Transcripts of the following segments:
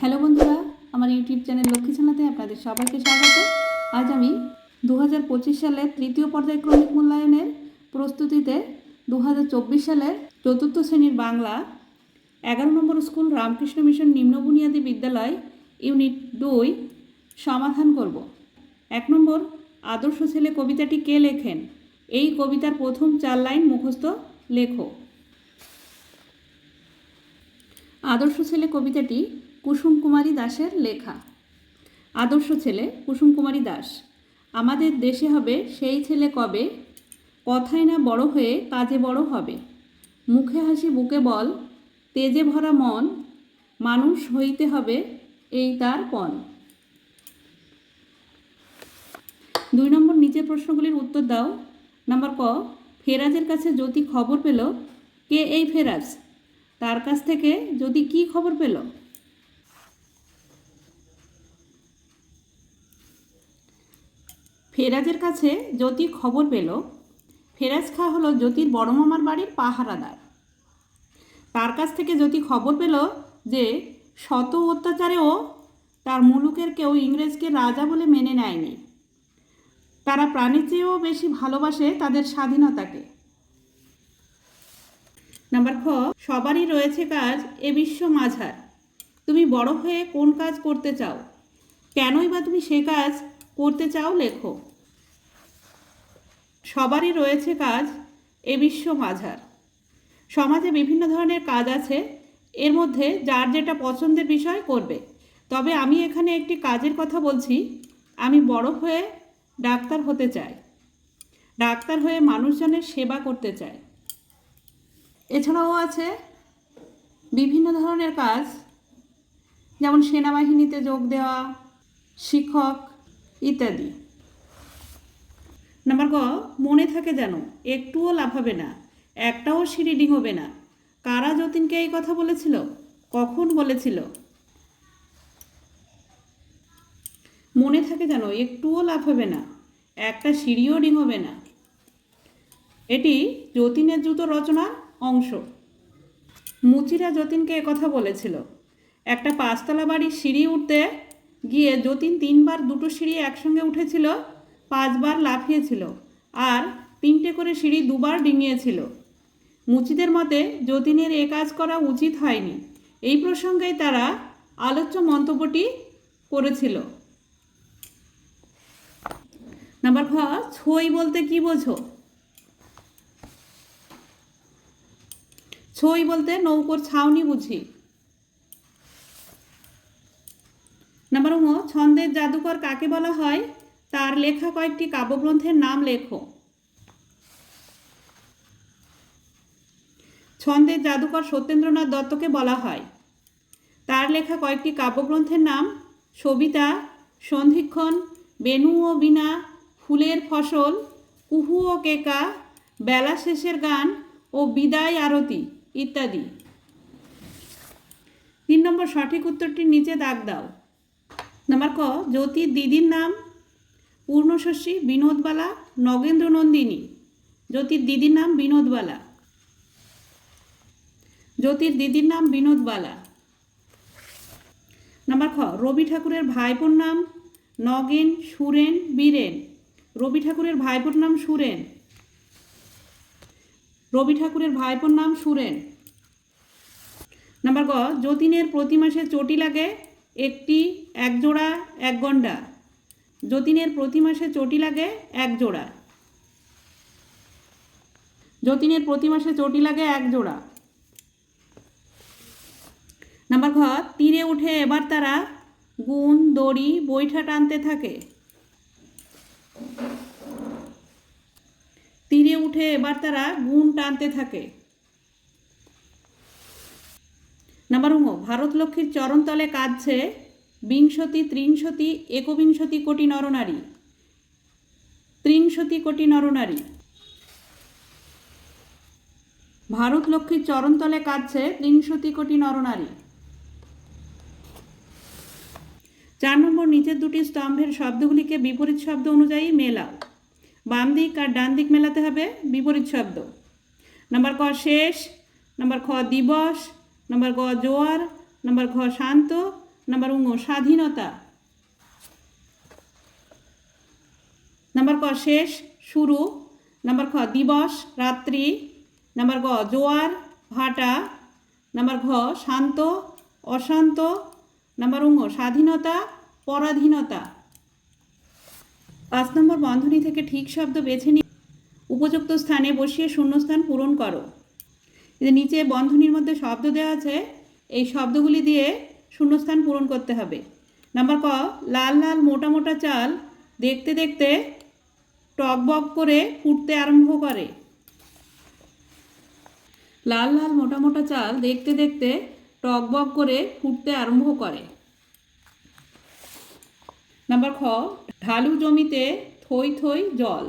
Hello বন্ধুরা, আমার YouTube channel Lakshmi ছানাতে আপনাদের সবাইকে স্বাগত। আজ আমি দু হাজার পঁচিশ সালের তৃতীয় পর্যায় ক্রমিক মূল্যায়নের প্রস্তুতিতে দু হাজার চব্বিশ সালের চতুর্থ শ্রেণির বাংলা এগারো নম্বর স্কুল রামকৃষ্ণ মিশন নিম্ন বুনিয়াদী বিদ্যালয় ইউনিট দুই সমাধান করব। এক নম্বর, আদর্শ ছেলে কবিতাটি কে লেখেন? এই কবিতার প্রথম চার লাইন মুখস্থ লেখো। আদর্শ ছেলে কবিতাটি কুসুম কুমারী দাসের লেখা। আদর্শ ছেলে কুসুম কুমারী দাস। আমাদের দেশে হবে সেই ছেলে কবে? কথায় না বড় হয়ে কাজে বড় হবে। মুখে হাসি, বুকে বল, তেজে ভরা মন, মানুষ হইতে হবে এই তার পণ। দুই নম্বর নিচের প্রশ্নগুলির উত্তর দাও। নাম্বার ক, ফেরাজের কাছে জ্যোতি খবর পেল, কে এই ফেরাজ? তার কাছ থেকে যদি কি খবর পেল? ফেরাজের কাছে জ্যোতি খবর পেল, ফেরাজ খা হলো জ্যোতির বড় মামার বাড়ির পাহারাদার। তার কাছ থেকে জ্যোতি খবর পেল যে, শত অত্যাচারেও তার মুলুকের কেউ ইংরেজকে রাজা বলে মেনে নেয়নি। তারা প্রাণের চেয়েও বেশি ভালোবাসে তাদের স্বাধীনতাকে। নাম্বার খ, সবারই রয়েছে কাজ এ বিশ্ব মাঝার। তুমি বড় হয়ে কোন কাজ করতে চাও? কেনই বা তুমি সে কাজ করতে চাও লেখো। সবারই রয়েছে কাজ এ বিশ্ব মাঝার। সমাজে বিভিন্ন ধরনের কাজ আছে, এর মধ্যে যার যেটা পছন্দের বিষয় করবে। তবে আমি এখানে একটি কাজের কথা বলছি, আমি বড় হয়ে ডাক্তার হতে চাই। ডাক্তার হয়ে মানুষজনের সেবা করতে চাই। এছাড়াও আছে বিভিন্ন ধরনের কাজ, যেমন সেনাবাহিনীতে যোগ দেওয়া, শিক্ষক ইত্যাদি। নাম্বার গ, মনে থাকে যেন, একটুও লাভ হবে না, একটাও সিঁড়ি ডিঙোবে না। কারা যতীনকে এই কথা বলেছিল? কখন বলেছিল? মনে থাকে যেন, একটুও লাভ হবে না, একটা সিঁড়িও ডিঙোবে না। এটি যতীনের জুতো রচনার অংশ। মুচিরা যতীনকে কথা বলেছিল, একটা পাঁচতলা বাড়ির সিঁড়ি উঠতে গিয়ে যতীন তিনবার দুটো সিঁড়ি একসঙ্গে উঠেছিল পাঁচবার লাফিয়েছিল আর তিনটে করে সিঁড়ি দুবার ডিঙিয়েছিল। মুচিদের মতে যতীনের এ কাজ করা উচিত হয়নি। এই প্রসঙ্গেই তারা আলোচ্য মন্তব্যটি করেছিল। নাম্বার খ ছই বলতে কি বোঝো? ছই বলতে নৌকোর ছাউনি বুঝি। নাম্বার ও ছন্দের জাদুকর কাকে বলা হয়? তার লেখা কয়েকটি কাব্যগ্রন্থের নাম লেখো। ছন্দের জাদুকর সত্যেন্দ্রনাথ দত্তকে বলা হয়। তার লেখা কয়েকটি কাব্যগ্রন্থের নাম সবিতা, সন্ধিক্ষণ, বেনু ও বিনা ফুলের ফসল, কুহু ও কেকা, বেলা শেষের গান ও বিদায় আরতি ইত্যাদি। তিন নম্বর সঠিক উত্তরটির নিচে দাগ দাও। নাম্বার ক, জ্যোতির দিদির নাম পূর্ণশস্যী বিনোদবালা, নগেন্দ্র নন্দিনী। জ্যোতির দিদির নাম বিনোদবালা। জ্যোতির দিদির নাম বিনোদবালা। নাম্বার খ, রবি ঠাকুরের ভাইপোর নাম নগেন, সুরেন, বীরেন। রবি ঠাকুরের ভাইপোর নাম সুরেন। রবি ঠাকুরের ভাইপোর নাম সুরেন। নাম্বার গ, যতীনের প্রতি মাসে চটি লাগে একটি এক জোড়া এক গন্ডা যতীনের প্রতি মাসে চটি লাগে এক জোড়া। যতীনের প্রতি মাসে চটি লাগে এক জোড়া। নাম্বার ঘ, তীরে উঠে এবার তারা গুণ, দড়ি, বৈঠা টানতে থাকে। তীরে উঠে এবার তারা গুণ টানতে থাকে। নাম্বার ভারত লক্ষ্মীর চরণতলে কাঁদছে বিংশতি, ত্রিংশতি, একবিংশতি কোটি নরনারী। ত্রিংশতি কোটি নরনারী। ভারত লক্ষ্মীর চরণতলে কাঁদছে ত্রিংশতি কোটি নরনারী। চার নম্বর নিচের দুটি স্তম্ভের শব্দগুলিকে বিপরীত শব্দ অনুযায়ী মেলাও বাম দিক আর ডান দিক মেলাতে হবে বিপরীত শব্দ। নাম্বার ক শেষ, নাম্বার খ দিবস, নাম্বার গ জোয়ার, নাম্বার ঘ শান্ত নাম্বার উঙ স্বাধীনতা। নাম্বার ক, শেষ, শুরু। নাম্বার খ, দিবস, রাত্রি। নাম্বার গ, জোয়ার, ভাটা। নাম্বার ঘ, শান্ত, অশান্ত। নাম্বার উঙ স্বাধীনতা, পরাধীনতা। পাঁচ নম্বর বন্ধনী থেকে ঠিক শব্দ বেছে নিয়ে উপযুক্ত স্থানে বসিয়ে শূন্যস্থান পূরণ করো। নিচে বন্ধনীর মধ্যে শব্দ দেওয়া আছে, এই শব্দগুলি দিয়ে শূন্যস্থান পূরণ করতে হবে। নাম্বার ক, লাল লাল মোটা মোটা চাল দেখতে দেখতে টকবক করে ফুটতে আরম্ভ করে। লাল লাল মোটা মোটা চাল দেখতে দেখতে টকবক করে ফুটতে আরম্ভ করে। নাম্বার খ, ঢালু জমিতে থই থই জল।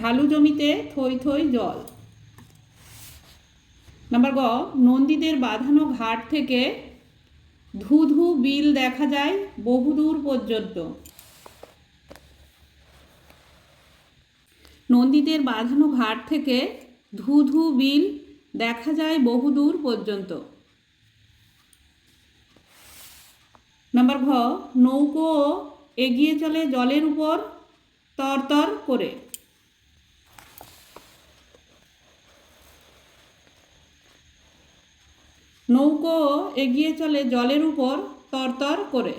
ঢালু জমিতে থই থই জল। নাম্বার গ নন্দীদের বাঁধানো ঘাট থেকে ধু ধু বিল দেখা যায় বহুদূর পর্যন্ত। নন্দীদের বাঁধানো ঘাট থেকে ধু ধু বিল দেখা যায় বহুদূর পর্যন্ত। নাম্বার ঘ নৌকো এগিয়ে চলে জলের উপর তরতর করে। নৌকো এগিয়ে চলে জলের উপর তরতর করে।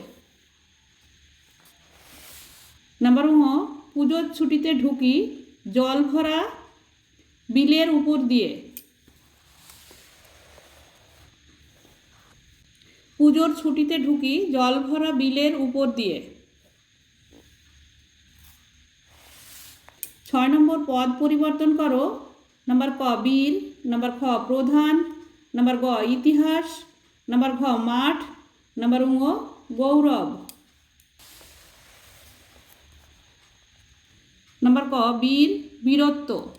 নাম্বার ও পুজোর ছুটিতে ঢুকি জল ভরা বিলের উপর দিয়ে। পুজোর ছুটিতে ঢুকি জল ভরা বিলের উপর দিয়ে। ছয় নম্বর পদ পরিবর্তন করো। নাম্বার ক বীর নাম্বার খ, প্রধান। নাম্বার গ, ইতিহাস। নাম্বার ঘ, মাঠ। নাম্বার উঙ গৌরব। নাম্বার ক, বীর, বীরত্ব।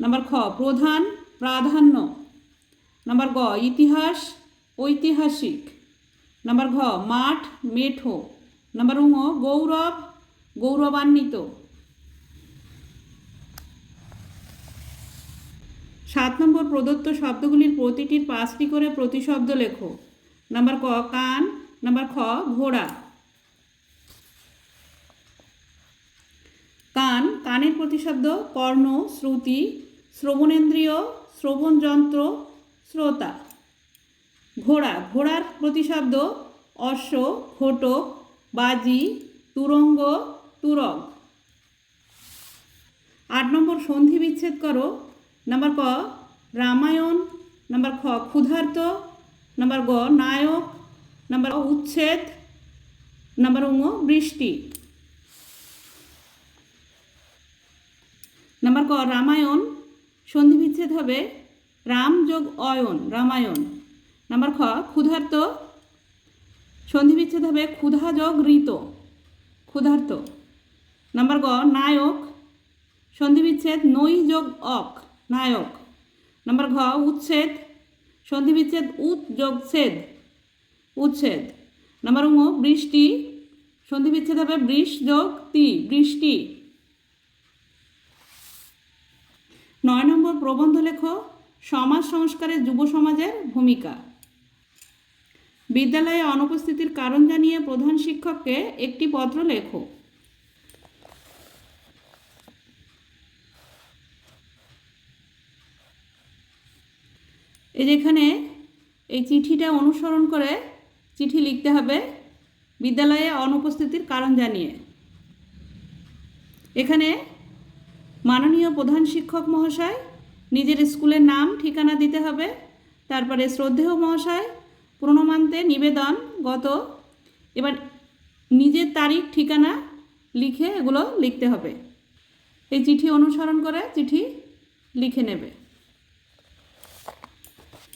নাম্বার খ, প্রধান, প্রাধান্য। নাম্বার গ, ইতিহাস, ঐতিহাসিক। নাম্বার ঘ, মাঠ, মেঠো। নাম্বার উঙ গৌরব, গৌরবান্বিত। সাত নম্বর প্রদত্ত শব্দগুলির প্রতিটির পাঁচটি করে প্রতিশব্দ লেখো। নাম্বার ক, কান। নাম্বার খ, ঘোড়া। কান, কানের প্রতিশব্দ, কর্ণ, শ্রুতি, শ্রবণেন্দ্রিয় শ্রবণ যন্ত্র শ্রোতা। ঘোড়া, ঘোড়ার প্রতিশব্দ, অশ্ব, ঘটক, বাজি, তুরঙ্গ তুরগ আট নম্বর সন্ধি বিচ্ছেদ করো। নাম্বার ক রামায়ণ নাম্বার খ ক্ষুধার্ত নাম্বার গ নায়ক নাম্বার উচ্ছেদ নাম্বার উঙ বৃষ্টি নাম্বার ক রামায়ণ সন্ধি বিচ্ছেদ হবে রাম যোগ অয়ন রামায়ণ নাম্বার খ ক্ষুধার্ত সন্ধি বিচ্ছেদ হবে ক্ষুধা যোগ ঋত ক্ষুধার্ত নাম্বার গ নায়ক সন্ধি বিচ্ছেদ নই যোগ অক নায়ক। নাম্বার ঘ, উচ্ছেদ। সন্ধি বিচ্ছেদ উত যোগ ছেদ। উচ্ছেদ। নাম্বার উঙ বৃষ্টি। সন্ধি বিচ্ছেদ হবে বৃষ যোগ তি, বৃষ্টি। নয় নম্বর, প্রবন্ধ লেখো, সমাজ সংস্কারে যুব সমাজের ভূমিকা। বিদ্যালয়ে অনুপস্থিতির কারণ জানিয়ে প্রধান শিক্ষককে একটি পত্র লেখো। এই যেখানে এই চিঠিটা অনুসরণ করে চিঠি লিখতে হবে বিদ্যালয়ে অনুপস্থিতির কারণ জানিয়ে। এখানে মাননীয় প্রধান শিক্ষক মহাশয় নিজের স্কুলের নাম, ঠিকানা দিতে হবে, তারপরে শ্রদ্ধেয় মহাশয় প্রণমান্তে নিবেদন গত, এবার নিজের তারিখ, ঠিকানা লিখে এগুলো লিখতে হবে। এই চিঠি অনুসরণ করে চিঠি লিখে নেবে।